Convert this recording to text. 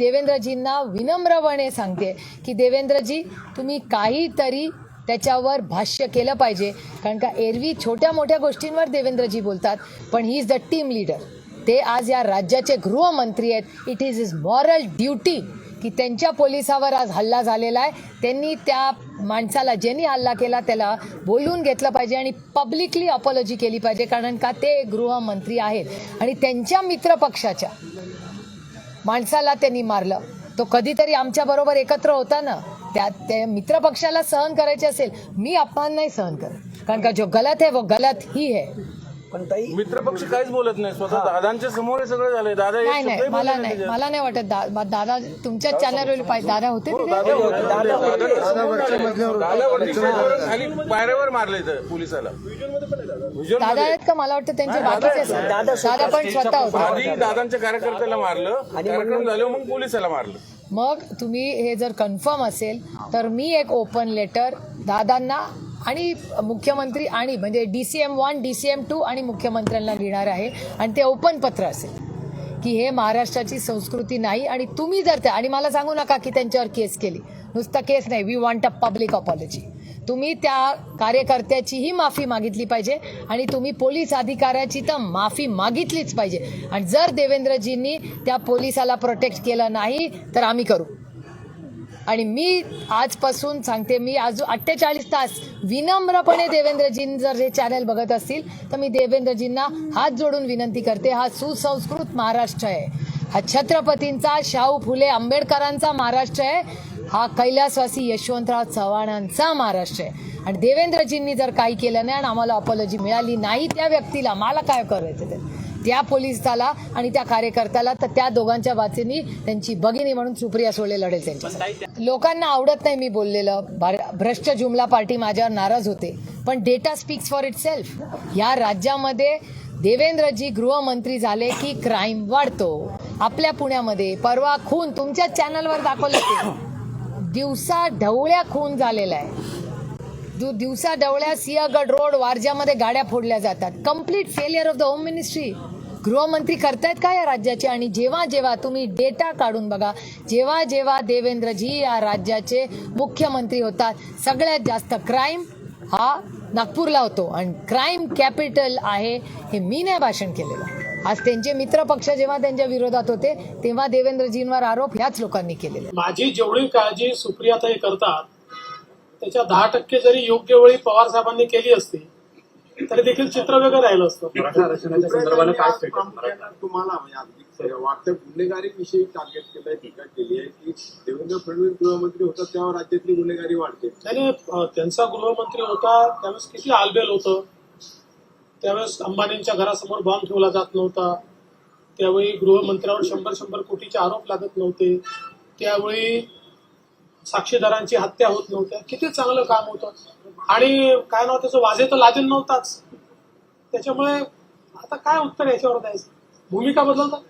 देवेंद्रजींना विनम्रपणे सांगते की देवेंद्रजी तुम्ही काहीतरी त्याच्यावर भाष्य केलं पाहिजे. कारण का एरवी छोट्या मोठ्या गोष्टींवर देवेंद्रजी बोलतात पण he is the team leader. ते आज या राज्याचे गृहमंत्री आहेत. It is is moral duty की त्यांच्या पोलिसावर आज हल्ला झालेला आहे. त्यांनी त्या माणसाला ज्यांनी हल्ला केला त्याला बोलून घेतलं पाहिजे आणि पब्लिकली अपॉलॉजी केली पाहिजे. कारण का ते गृहमंत्री आहेत. आणि त्यांच्या मित्रपक्षाच्या माणसाला त्यांनी मारलं. तो कधीतरी आमच्या बरोबर एकत्र होता ना त्या ते मित्रपक्षाला सहन करायचे असेल मी अपमान नाही सहन करत. कारण का जो गलत है वो गलत ही है. पण ताई मित्रपक्ष काहीच बोलत नाही. स्वतः दादांच्या समोर हे सगळं झालंय. दादा नाही नाही मला नाही. मला नाही वाटत. दा- बा- दादा तुमच्याच चॅनलवर पाहिजे दादा होते तिथे? पायऱ्यावर मारले इथं पोलिसाला. दादा. आहेत का? मला वाटतं त्यांचे दादा बाकीचे. दादा दादा पण स्वतः होते. आधी दादांच्या कार्यकर्त्याला मारलं. कार्यक्रम झाल्यावर मग पोलिसाला मारलं. मग तुम्ही हे जर कन्फर्म असेल तर मी एक ओपन लेटर दादांना आणि मुख्यमंत्री आणि म्हणजे D C M one D C M two आणि मुख्यमंत्र्यांना लिहिणार आहे. आणि ते ओपन पत्र असेल. की हे महाराष्ट्राची संस्कृती नाही आणि तुम्ही जर त्या आणि मला सांगू नका की त्यांच्यावर केस केली. नुसता केस नाही. We want a public apology तुम्ही त्या कार्यकर्त्याचीही माफी मागितली पाहिजे आणि तुम्ही पोलीस अधिकाऱ्याची तर माफी मागितलीच पाहिजे. आणि जर देवेंद्रजींनी त्या पोलिसाला प्रोटेक्ट केलं नाही तर आम्ही करू. आणि मी आजपासून सांगते मी आज अठ्ठेचाळीस तास विनम्रपणे देवेंद्रजीं जर हे चॅनल बघत असतील तर मी देवेंद्रजींना हात जोडून विनंती करते हा सुसंस्कृत महाराष्ट्र आहे. हा छत्रपतींचा शाहू फुले आंबेडकरांचा महाराष्ट्र आहे. हा कैलासवासी यशवंतराव चव्हाणांचा महाराष्ट्र आहे. आणि देवेंद्रजींनी जर काही केलं नाही आणि आम्हाला अपॉलॉजी मिळाली नाही त्या व्यक्तीला मला काय करायचं ते? त्या पोलिसाला आणि त्या कार्यकर्त्याला तर त्या दोघांच्या वाचीनी त्यांची भगिनी म्हणून सुप्रिया सोळे लढेल त्यांच्या लोकांना आवडत नाही मी बोललेलं. भ्रष्ट जुमला पार्टी माझ्यावर नाराज होते. पण data speaks for itself या राज्यामध्ये देवेंद्रजी गृहमंत्री झाले की क्राईम वाढतो. आपल्या पुण्यामध्ये परवा खून तुमच्या चॅनलवर दाखवलं दिवसा ढवळ्या खून झालेला आहे. दु- दिवसा डवळ्या सिंहगड रोड वारजामध्ये गाड्या फोडल्या जातात. Complete failure of the home ministry गृहमंत्री करतायत का या राज्याचे? आणि जेव्हा जेव्हा तुम्ही डेटा काढून बघा जेव्हा जेव्हा देवेंद्रजी या राज्याचे मुख्यमंत्री होतात सगळ्यात जास्त क्राईम हा नागपूरला होतो. आणि क्राईम कॅपिटल आहे हे मी नाही भाषण केलेलं. आज त्यांचे मित्रपक्ष जेव्हा त्यांच्या विरोधात होते तेव्हा देवेंद्रजींवर आरोप ह्याच लोकांनी केलेले. माझी जेवढी काळजी सुप्रियाताई करतात त्याच्या दहा टक्के जरी योग्य वेळी पवार साहेबांनी केली असती तरी देखील चित्र वेगळं राहिलं असतं. मराठा आरक्षणाच्या संदर्भानं काय स्टेटस तुम्हाला म्हणजे अगदी वाटतं गुन्हेगारी विषयी टार्गेट केलंय टीका केली आहे की देवेंद्र फडणवीस गृहमंत्री होतात तेव्हा राज्यातली गुन्हेगारी वाढते. त्याने अं, त्यांचा गृहमंत्री होता त्यावेळेस किती आलबेल होतं? त्यावेळेस अंबानींच्या घरासमोर बॉम्ब ठेवला जात नव्हता. त्यावेळी गृहमंत्र्यावर शंभर शंभर कोटीचे आरोप लागत नव्हते. त्यावेळी साक्षीदारांची हत्या होत नव्हत्या किती चांगलं काम होतं. आणि काय नाव त्याचं वाजे तर लादेल नव्हताच. त्याच्यामुळे आता काय उत्तर याच्यावर द्यायचं? भूमिका बदलतात?